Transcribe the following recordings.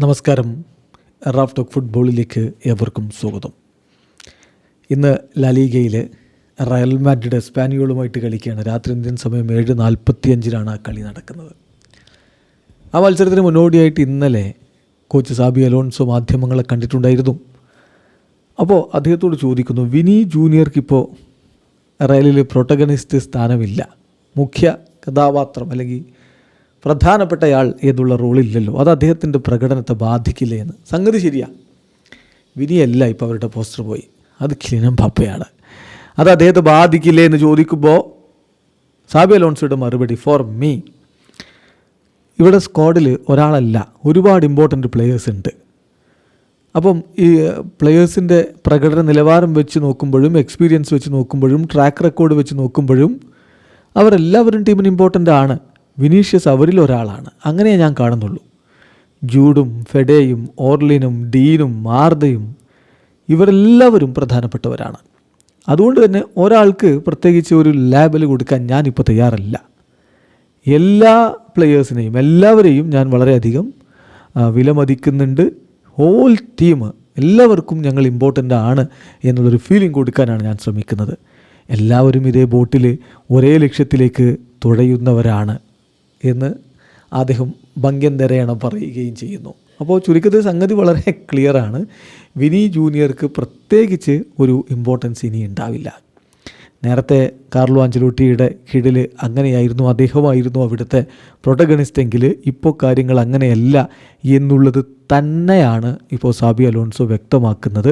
നമസ്കാരം. Raf talk ഫുട്ബോളിലേക്ക് ഏവർക്കും സ്വാഗതം. ഇന്ന് ലാലീഗയിൽ റയൽ മാഡ്രിഡ് സ്പാനിയോളുമായിട്ട് കളിക്കുകയാണ്. രാത്രി ഇന്ത്യൻ സമയം ഏഴ് നാൽപ്പത്തി അഞ്ചിലാണ് ആ കളി നടക്കുന്നത്. ആ മത്സരത്തിന് മുന്നോടിയായിട്ട് ഇന്നലെ കോച്ച് സാബി അലോൺസോ മാധ്യമങ്ങളെ കണ്ടിട്ടുണ്ടായിരുന്നു. അപ്പോൾ അദ്ദേഹത്തോട് ചോദിക്കുന്നു വിനി ജൂനിയർക്കിപ്പോൾ റയലിൽ പ്രൊട്ടഗണിസ്റ്റ് സ്ഥാനമില്ല. മുഖ്യ കഥാപാത്രം അല്ലെങ്കിൽ പ്രധാനപ്പെട്ടയാൾ എന്നുള്ള റോളില്ലല്ലോ. അത് അദ്ദേഹത്തിന്റെ പ്രകടനത്തെ ബാധിക്കില്ലേ എന്ന്. സംഗതി ശരിയാ. വിനിയല്ല ഇപ്പോൾ അവരുടെ പോസ്റ്റർ പോയി. അത് കിലിനം പാപ്പയാണ്. അത് അദ്ദേഹത്തെ ബാധിക്കില്ലേ എന്ന് ചോദിക്കുമ്പോൾ സാബി അലോൺസോയുടെ മറുപടി ഫോർ മീ ഇവിടെ സ്ക്വാഡിൽ ഒരാളല്ല ഒരുപാട് ഇമ്പോർട്ടന്റ് പ്ലെയേഴ്സ് ഉണ്ട്. അപ്പം ഈ പ്ലെയേഴ്സിന്റെ പ്രകടന നിലവാരം വെച്ച് നോക്കുമ്പോഴും എക്സ്പീരിയൻസ് വെച്ച് നോക്കുമ്പോഴും ട്രാക്ക് റെക്കോർഡ് വെച്ച് നോക്കുമ്പോഴും അവരെല്ലാവരും ടീമിന് ഇമ്പോർട്ടന്റ് ആണ്. വിനീഷ്യസ് അവരിൽ ഒരാളാണ്. അങ്ങനെ ഞാൻ കാണുന്നുള്ളൂ. ജൂഡും ഫെഡേയും ഓർലിനും ഡീനും മാർദയും ഇവരെല്ലാവരും പ്രധാനപ്പെട്ടവരാണ്. അതുകൊണ്ട് തന്നെ ഒരാൾക്ക് പ്രത്യേകിച്ച് ഒരു ലാബൽ കൊടുക്കാൻ ഞാനിപ്പോൾ തയ്യാറല്ല. എല്ലാ പ്ലെയേഴ്സിനെയും എല്ലാവരെയും ഞാൻ വളരെയധികം വിലമതിക്കുന്നുണ്ട്. ഹോൾ ടീം എല്ലാവർക്കും ഞങ്ങൾ ഇമ്പോർട്ടന്റ് ആണ് എന്നുള്ളൊരു ഫീലിംഗ് കൊടുക്കാനാണ് ഞാൻ ശ്രമിക്കുന്നത്. എല്ലാവരും ഇതേ ബോട്ടിൽ ഒരേ ലക്ഷ്യത്തിലേക്ക് തുഴയുന്നവരാണ്. എന്ന് അദ്ദേഹം ഭംഗ്യന്തരേണ പറയുകയും ചെയ്യുന്നു. അപ്പോൾ ചുരുക്കത്തിൽ സംഗതി വളരെ ക്ലിയറാണ് വിനി ജൂനിയർക്ക് പ്രത്യേകിച്ച് ഒരു ഇമ്പോർട്ടൻസ് ഇനി ഉണ്ടാവില്ല. നേരത്തെ കാർലോ അഞ്ചലോട്ടിയുടെ കീഴിൽ അങ്ങനെയായിരുന്നു അദ്ദേഹമായിരുന്നു അവിടുത്തെ പ്രൊട്ടഗണിസ്റ്റ് എങ്കിൽ ഇപ്പോൾ കാര്യങ്ങൾ അങ്ങനെയല്ല എന്നുള്ളത് തന്നെയാണ് ഇപ്പോൾ സാബി അലോൺസോ വ്യക്തമാക്കുന്നത്.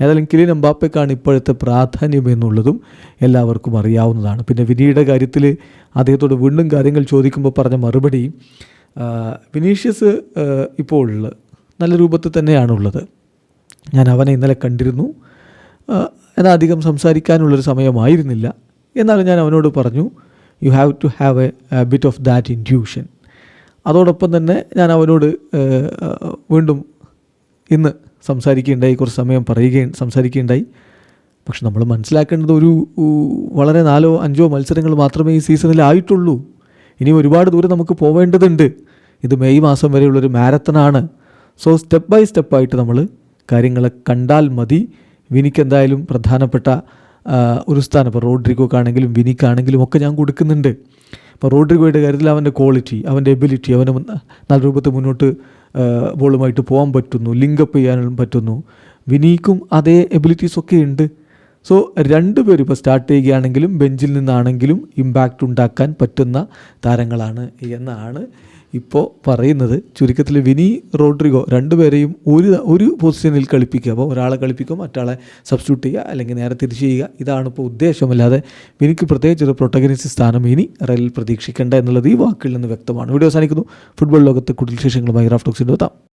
ഏതായാലും കിലിൻ എംബാപ്പയ്ക്കാണ് ഇപ്പോഴത്തെ പ്രാധാന്യം എന്നുള്ളതും എല്ലാവർക്കും അറിയാവുന്നതാണ്. പിന്നെ വിനിയുടെ കാര്യത്തിൽ അദ്ദേഹത്തോട് വീണ്ടും കാര്യങ്ങൾ ചോദിക്കുമ്പോൾ പറഞ്ഞ മറുപടി വിനീഷ്യസ് ഇപ്പോൾ നല്ല രൂപത്തിൽ തന്നെയാണുള്ളത്. ഞാൻ അവനെ ഇന്നലെ കണ്ടിരുന്നു. എന്നാൽ അധികം സംസാരിക്കാനുള്ളൊരു സമയമായിരുന്നില്ല. എന്നാലും ഞാൻ അവനോട് പറഞ്ഞു you have to have a bit of that induction അതോടൊപ്പം തന്നെ ഞാൻ അവനോട് വീണ്ടും ഇന്ന് സംസാരിക്കുകയുണ്ടായി കുറച്ച് സമയം പറയുകയും സംസാരിക്കുകയുണ്ടായി പക്ഷെ നമ്മൾ മനസ്സിലാക്കേണ്ടത് ഒരു വളരെ നാലോ അഞ്ചോ മത്സരങ്ങൾ മാത്രമേ ഈ സീസണിൽ ആയിട്ടുള്ളൂ. ഇനി ഒരുപാട് ദൂരം നമുക്ക് പോവേണ്ടതുണ്ട്. ഇത് മെയ് മാസം വരെയുള്ളൊരു മാരത്തണാണ്. സോ സ്റ്റെപ്പ് ബൈ സ്റ്റെപ്പായിട്ട് നമ്മൾ കാര്യങ്ങളെ കണ്ടാൽ മതി. വിനിക്കെന്തായാലും പ്രധാനപ്പെട്ട ഒരു സ്ഥാനം. ഇപ്പോൾ റോഡ്രിഗോക്കാണെങ്കിലും വിനിക്കാണെങ്കിലും ഒക്കെ ഞാൻ കൊടുക്കുന്നുണ്ട്. ഇപ്പോൾ റോഡ്രിഗോയുടെ കാര്യത്തിൽ അവന്റെ ക്വാളിറ്റി അവന്റെ എബിലിറ്റി അവന് നല്ല രൂപത്തിൽ മുന്നോട്ട് ബോളുമായിട്ട് പോകാൻ പറ്റുന്നു ലിങ്കപ്പ് ചെയ്യാനും പറ്റുന്നു. വിനീക്കും അതേ എബിലിറ്റീസ് ഒക്കെ ഉണ്ട്. സോ രണ്ടുപേരും ഇപ്പോൾ സ്റ്റാർട്ട് ചെയ്യുകയാണെങ്കിലും ബെഞ്ചിൽ നിന്നാണെങ്കിലും ഇമ്പാക്റ്റ് ഉണ്ടാക്കാൻ പറ്റുന്ന താരങ്ങളാണ് എന്നാണ് ഇപ്പോൾ പറയുന്നത്. ചുരുക്കത്തിൽ വിനി റോഡ്രിഗോ രണ്ടുപേരെയും ഒരു ഒരു പൊസിഷനിൽ കളിപ്പിക്കുക. അപ്പോൾ ഒരാളെ കളിപ്പിക്കും മറ്റാളെ സബ്സ്റ്റിറ്റ്യൂട്ട് ചെയ്യുക അല്ലെങ്കിൽ നേരെ തിരിച്ച് ചെയ്യുക. ഇതാണ് ഇപ്പോൾ ഉദ്ദേശമല്ലാതെ വിനിക്ക് പ്രത്യേകിച്ച് ഒരു പ്രൊട്ടഗനിസ്റ്റ് സ്ഥാനം ഇനി റെയിൽ പ്രതീക്ഷിക്കേണ്ട എന്നുള്ളത് ഈ വാക്കിൽ നിന്ന് വ്യക്തമാണ്. വീഡിയോ അവസാനിക്കുന്നു. ഫുട്ബോൾ ലോകത്തെ കൂടുതൽ വിശേഷങ്ങളുമായി റാഫ്റ്റോക്സിന്റെ എത്താം.